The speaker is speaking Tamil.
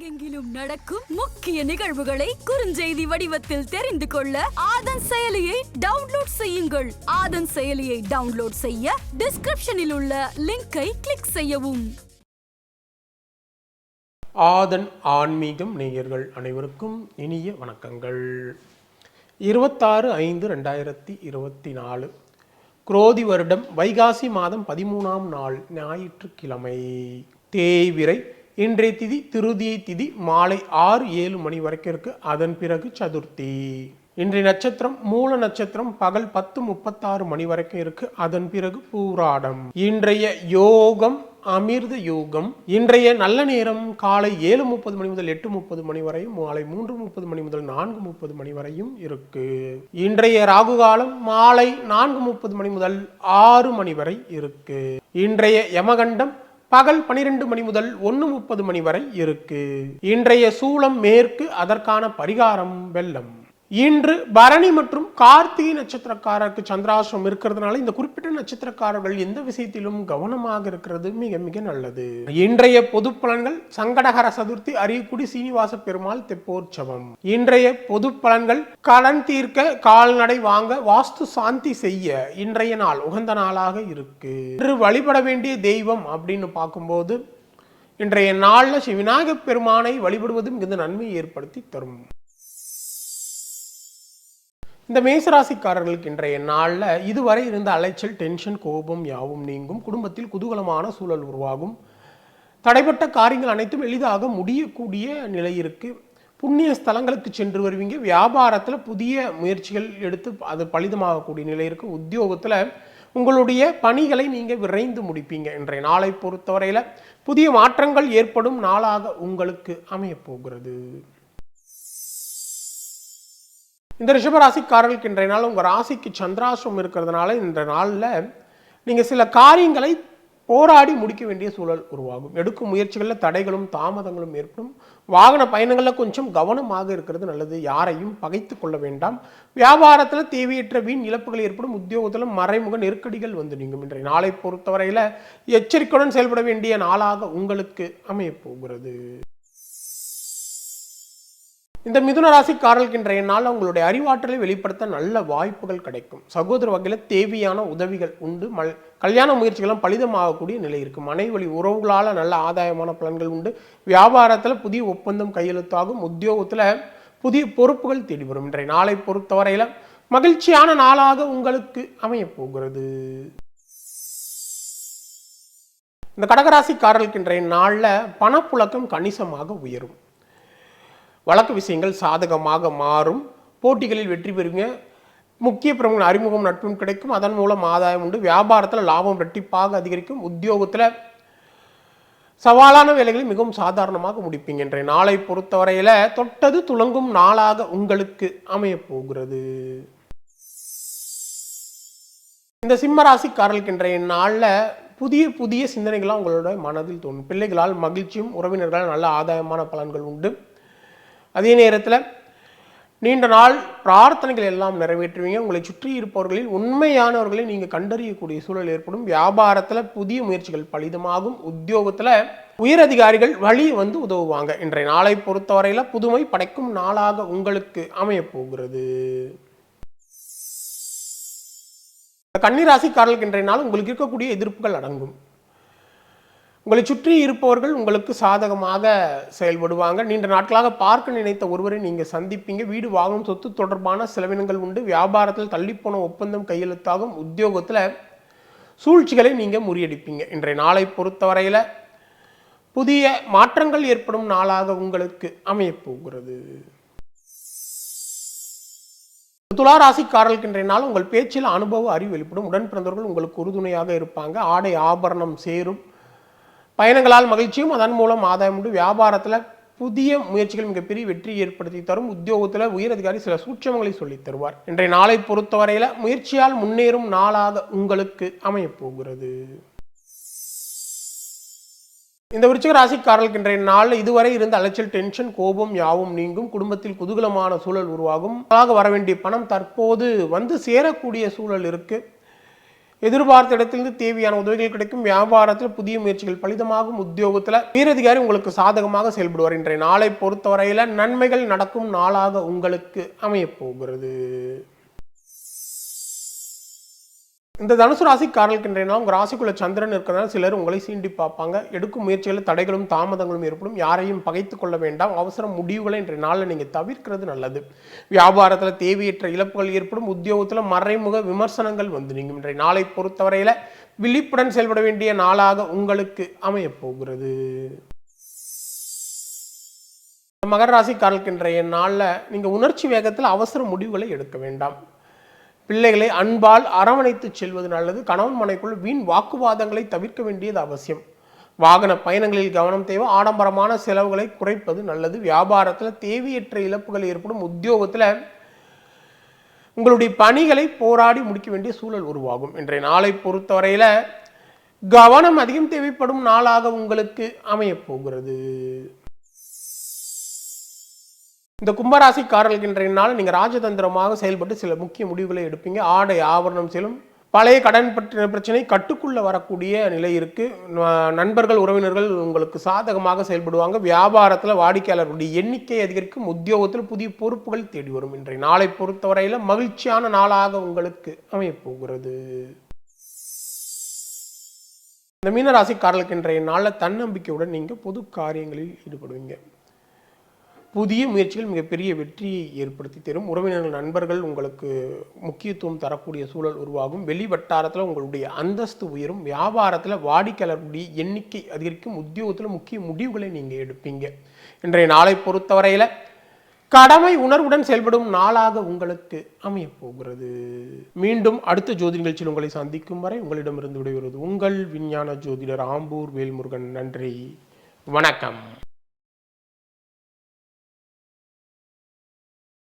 உலகெங்கிலும் நடக்கும் முக்கிய நிகழ்வுகளை குறுஞ்செய்தி வடிவத்தில் தெரிந்து கொள்ள ஆதன் செயலியை டவுன்லோட் செய்யுங்கள். ஆதன் செயலியை டவுன்லோட் செய்ய டிஸ்கிரிப்ஷனில் உள்ள லிங்கை கிளிக் செய்யவும். ஆதன் ஆன்மீகம் நேயர்கள் அனைவருக்கும் இனிய வணக்கங்கள். இருபத்தாறு ஐந்து ரெண்டாயிரத்தி இருபத்தி நாலு குரோதி வருடம் வைகாசி மாதம் பதிமூணாம் நாள் ஞாயிற்றுக்கிழமை. தேய்விரை இன்றைய திதி திருதியை திதி மாலை ஆறு ஏழு மணி வரைக்கும் இருக்கு. அதன் பிறகு சதுர்த்தி. இன்றைய நட்சத்திரம் மூல நட்சத்திரம் பகல் பத்து முப்பத்தாறு மணி வரைக்கும் இருக்கு. அதன் பிறகு பூராடம். இன்றைய யோகம் அமிர்த யோகம். இன்றைய நல்ல நேரம் காலை ஏழு முப்பது மணி முதல் எட்டு முப்பது மணி வரையும் மாலை மூன்று முப்பது மணி முதல் நான்கு முப்பது மணி வரையும் இருக்கு. இன்றைய ராகு காலம் மாலை நான்கு முப்பது மணி முதல் ஆறு மணி வரை இருக்கு. இன்றைய யமகண்டம் பகல் பனிரெண்டு மணி முதல் ஒன்று முப்பது மணி வரை இருக்கு. இன்றைய சூளம் மேற்கு அதற்கான பரிகாரம் வெள்ளம் இன்று பரணி மற்றும் கார்த்திகை நட்சத்திரக்காரருக்கு சந்திராசிரம் இருக்கிறதுனால இந்த குறிப்பிட்ட நட்சத்திரக்காரர்கள் எந்த விஷயத்திலும் கவனமாக இருக்கிறது மிக மிக நல்லது. இன்றைய பொது பலன்கள் சங்கடகர சதுர்த்தி அரியக்குடி சீனிவாச பெருமாள் தெப்போற்சவம். இன்றைய பொது பலன்கள் கடன் தீர்க்க கால்நடை வாங்க வாஸ்து சாந்தி செய்ய இன்றைய நாள் உகந்த நாளாக இருக்கு. இன்று வழிபட வேண்டிய தெய்வம் அப்படின்னு பார்க்கும்போது இன்றைய நாளில் ஸ்ரீ விநாயகப் பெருமானை வழிபடுவது மிகுந்த நன்மையை ஏற்படுத்தி தரும். இந்த மேசராசிக்காரர்களுக்கு இன்றைய நாளில் இதுவரை இருந்த அலைச்சல் டென்ஷன் கோபம் யாவும் நீங்கும். குடும்பத்தில் குதூகலமான சூழல் உருவாகும். தடைப்பட்ட காரியங்கள் அனைத்தும் எளிதாக முடியக்கூடிய நிலை இருக்குது புண்ணிய ஸ்தலங்களுக்கு சென்று வருவீங்க. வியாபாரத்தில் புதிய முயற்சிகள் எடுத்து அது பலிதமாகக்கூடிய நிலை இருக்குது உத்தியோகத்தில் உங்களுடைய பணிகளை நீங்கள் விரைந்து முடிப்பீங்க. இன்றைய நாளை பொறுத்தவரையில் புதிய மாற்றங்கள் ஏற்படும் நாளாக உங்களுக்கு அமையப் போகிறது. இந்த ரிஷபராசிக்காரர்களுக்கு இன்றைய நாள் உங்கள் ராசிக்கு சந்திராசிரம் இருக்கிறதுனால இந்த நாளில் நீங்கள் சில காரியங்களை போராடி முடிக்க வேண்டிய சூழல் உருவாகும். எடுக்கும் முயற்சிகளில் தடைகளும் தாமதங்களும் ஏற்படும். வாகன பயணங்களில் கொஞ்சம் கவனமாக இருக்கிறது நல்லது. யாரையும் பகைத்து கொள்ள வேண்டாம். வியாபாரத்தில் தேவையற்ற வீண் இழப்புகள் ஏற்படும். உத்தியோகத்தில் மறைமுக நெருக்கடிகள் வந்து நீங்கும். இன்றைய நாளை பொறுத்தவரையில் எச்சரிக்கையுடன் செயல்பட வேண்டிய நாளாக உங்களுக்கு அமையப் போகிறது. இந்த மிதுன ராசிக்காரர்களுக்கு இன்றைய நாள் உங்களுடைய அறிவாற்றலை வெளிப்படுத்த நல்ல வாய்ப்புகள் கிடைக்கும். சகோதர வகையில் தேவையான உதவிகள் உண்டு. மல் கல்யாண முயற்சிகளும் பலிதமாகக்கூடிய நிலை இருக்கும். மனைவி வழி உறவுகளால் நல்ல ஆதாயமான பலன்கள் உண்டு. வியாபாரத்தில் புதிய ஒப்பந்தம் கையெழுத்தாகும். உத்தியோகத்தில் புதிய பொறுப்புகள் தேடி வரும் இன்றைய நாளை பொறுத்தவரையில் மகிழ்ச்சியான நாளாக உங்களுக்கு அமையப்போகிறது இந்த கடகராசிக்காரர்களுக்கு இன்றைய நாளில் பணப்புழக்கம் கணிசமாக உயரும். வழக்கு விஷயங்கள் சாதகமாக மாறும். போட்டிகளில் வெற்றி பெறுவீங்க. முக்கிய பிரமுக அறிமுகம் நட்பும் கிடைக்கும். அதன் மூலம் ஆதாயம் உண்டு. வியாபாரத்தில் லாபம் ரெட்டிப்பாக அதிகரிக்கும். உத்தியோகத்தில் சவாலான வேலைகளை மிகவும் சாதாரணமாக முடிப்பீங்க இன்றைய நாளை பொறுத்தவரையில் தொட்டது துளங்கும் நாளாக உங்களுக்கு அமையப்போகிறது. இந்த சிம்மராசிக்காரர்களுக்கு இன்றைய நாளில் புதிய புதிய சிந்தனைகளாக உங்களோட மனதில் தோணும் பிள்ளைகளால் மகிழ்ச்சியும் உறவினர்களால் நல்ல ஆதாயமான பலன்கள் உண்டு. அதே நேரத்தில் நீண்ட நாள் பிரார்த்தனைகள் எல்லாம் நிறைவேற்றுவீங்க. உங்களை சுற்றி இருப்பவர்களில் உண்மையானவர்களை நீங்கள் கண்டறியக்கூடிய சூழல் ஏற்படும். வியாபாரத்தில் புதிய முயற்சிகள் பலிதமாகும். உத்தியோகத்தில் உயரதிகாரிகள் வழி வந்து உதவுவாங்க. இன்றைய நாளை பொறுத்தவரையில் புதுமை படைக்கும் நாளாக உங்களுக்கு அமையப்போகிறது கன்னிராசிக்காரர்களுக்கு இன்றைய நாள் உங்களுக்கு இருக்கக்கூடிய எதிர்ப்புகள் அடங்கும். உங்களை சுற்றி இருப்பவர்கள் உங்களுக்கு சாதகமாக செயல்படுவாங்க. நீண்ட நாட்களாக பார்க்க நினைத்த ஒருவரை நீங்கள் சந்திப்பீங்க. வீடு வாங்கும் சொத்து தொடர்பான செலவினங்கள் உண்டு. வியாபாரத்தில் தள்ளிப்போன ஒப்பந்தம் கையெழுத்தாகும். உத்தியோகத்தில் சூழ்ச்சிகளை நீங்கள் முறியடிப்பீங்க. இன்றைய நாளை பொறுத்தவரையில் புதிய மாற்றங்கள் ஏற்படும் நாளாக உங்களுக்கு அமையப்போகிறது துளாராசிக்காரர்களுக்கு ராசிக்காரர்களுக்கு இன்றைய நாள் உங்கள் பேச்சில் அனுபவ அறிவு வெளிப்படும். உடன் பிறந்தவர்கள் உங்களுக்கு உறுதுணையாக இருப்பாங்க. ஆடை ஆபரணம் சேரும். பயணங்களால் மகிழ்ச்சியும் அதன் மூலம் ஆதாயம் உண்டு. வியாபாரத்தில் புதிய முயற்சிகள் மிகப்பெரிய வெற்றி ஏற்படுத்தி தரும். உத்தியோகத்தில் உயரதிகாரி சில சூட்சமங்களை சொல்லித் தருவார். இன்றைய நாளை பொறுத்தவரையில் முயற்சியால் முன்னேறும் நாளாக உங்களுக்கு அமையப்போகிறது இந்த விருச்சிக ராசிக்காரர்களுக்கு இன்றைய நாளில் இதுவரை இருந்த அலைச்சல் டென்ஷன் கோபம் யாவும் நீங்கும். குடும்பத்தில் குதூகலமான சூழல் உருவாகும். ஆக வர வேண்டிய பணம் தற்போது வந்து சேரக்கூடிய சூழல் இருக்குது எதிர்பார்த்த இடத்திலிருந்து தேவையான உதவிகள் கிடைக்கும். வியாபாரத்தில் புதிய முயற்சிகள் பலிதமாகும். உத்தியோகத்தில் மேலதிகாரி உங்களுக்கு சாதகமாக செயல்படுவார். இன்றைய நாளை பொறுத்தவரையில் நன்மைகள் நடக்கும் நாளாக உங்களுக்கு அமையப் போகிறது. இந்த தனுசு ராசிக்காரர்களுக்கு இன்றைய நாள் உங்கள் ராசிக்குள்ள சந்திரன் இருக்கிறனால சிலர் உங்களை சீண்டி பார்ப்பாங்க. எடுக்கும் முயற்சிகளில் தடைகளும் தாமதங்களும் ஏற்படும். யாரையும் பகைத்து கொள்ள வேண்டாம். அவசர முடிவுகளை இன்றைய நாளில் நீங்கள் தவிர்க்கிறது நல்லது. வியாபாரத்தில் தேவையற்ற இழப்புகள் ஏற்படும். உத்தியோகத்தில் மறைமுக விமர்சனங்கள் வந்து நீங்கள் இன்றைய நாளை பொறுத்தவரையில் விழிப்புடன் செயல்பட வேண்டிய நாளாக உங்களுக்கு அமையப்போகிறது மகர ராசிக்காரர்களுக்கு இன்றைய நாளில் நீங்கள் உணர்ச்சி வேகத்தில் அவசர முடிவுகளை எடுக்க வேண்டாம். பிள்ளைகளை அன்பால் அரவணைத்து செல்வது நல்லது. கணவன் மனைக்குள் வீண் வாக்குவாதங்களை தவிர்க்க வேண்டியது அவசியம். வாகன பயணங்களில் கவனம் தேவை. ஆடம்பரமான செலவுகளை குறைப்பது நல்லது. வியாபாரத்தில் தேவையற்ற இழப்புகள் ஏற்படும். உத்தியோகத்தில் உங்களுடைய பணிகளை போராடி முடிக்க வேண்டிய சூழல் உருவாகும். இன்றைய நாளை பொறுத்தவரையில் கவனம் அதிகம் தேவைப்படும் நாளாக உங்களுக்கு அமையப் போகிறது. இந்த கும்பராசிக்காரர்களுக்கு இன்றைய நாள் நீங்கள் ராஜதந்திரமாக செயல்பட்டு சில முக்கிய முடிவுகளை எடுப்பீங்க. ஆடை ஆவரணம் செல்லும். பழைய கடன் பற்றின பிரச்சனை கட்டுக்குள்ளே வரக்கூடிய நிலை இருக்குது நண்பர்கள் உறவினர்கள் உங்களுக்கு சாதகமாக செயல்படுவாங்க. வியாபாரத்தில் வாடிக்கையாளர்களுடைய எண்ணிக்கை அதிகரிக்கும். உத்தியோகத்தில் புதிய பொறுப்புகள் தேடி வரும். இன்றைய நாளை பொறுத்தவரையில் மகிழ்ச்சியான நாளாக உங்களுக்கு அமையப்போகிறது. இந்த மீனராசிக்காரர்களுக்கு இன்றைய நாளில் தன்னம்பிக்கையுடன் நீங்கள் பொது காரியங்களில் ஈடுபடுவீங்க. புதிய முயற்சிகள் மிகப்பெரிய வெற்றியை ஏற்படுத்தி தரும். உறவினர்கள் நண்பர்கள் உங்களுக்கு முக்கியத்துவம் தரக்கூடிய சூழல் உருவாகும். வெளி வட்டாரத்தில் உங்களுடைய அந்தஸ்து உயரும். வியாபாரத்தில் வாடிக்கையாளர்களுடைய எண்ணிக்கை அதிகரிக்கும். உத்தியோகத்தில் முக்கிய முடிவுகளை நீங்கள் எடுப்பீங்க. இன்றைய நாளை பொறுத்தவரையில் கடமை உணர்வுடன் செயல்படும் நாளாக உங்களுக்கு அமையப்போகிறது மீண்டும் அடுத்த ஜோதி நிகழ்ச்சியில் உங்களை சந்திக்கும் வரை உங்களிடமிருந்து விடைபெறுவது உங்கள் விஞ்ஞான ஜோதிடர் ஆம்பூர் வேல்முருகன். நன்றி. வணக்கம்.